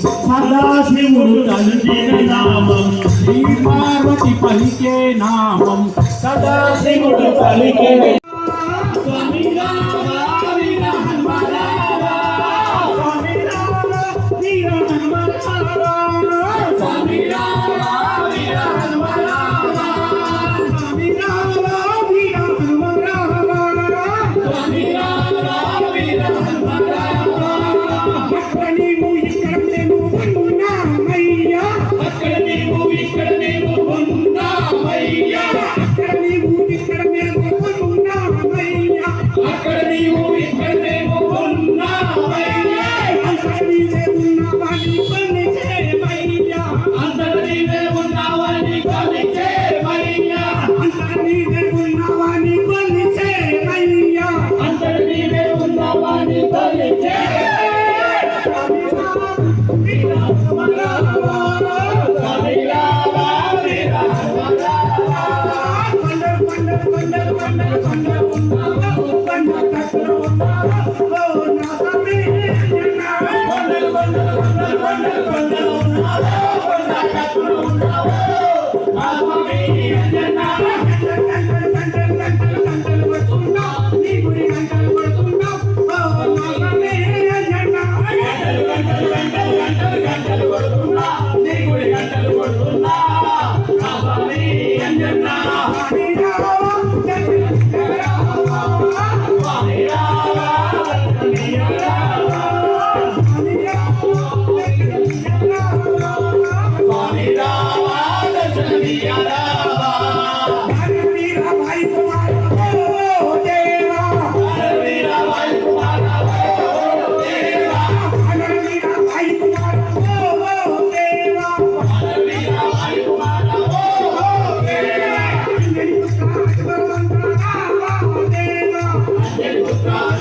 సదాశివుడు తలచిన నామం. శ్రీ పార్వతి పలికే నామం సదాశివుడు పలికే போய் போய் கடந்து I'm going to be able to do. I'm going to be able. Come on.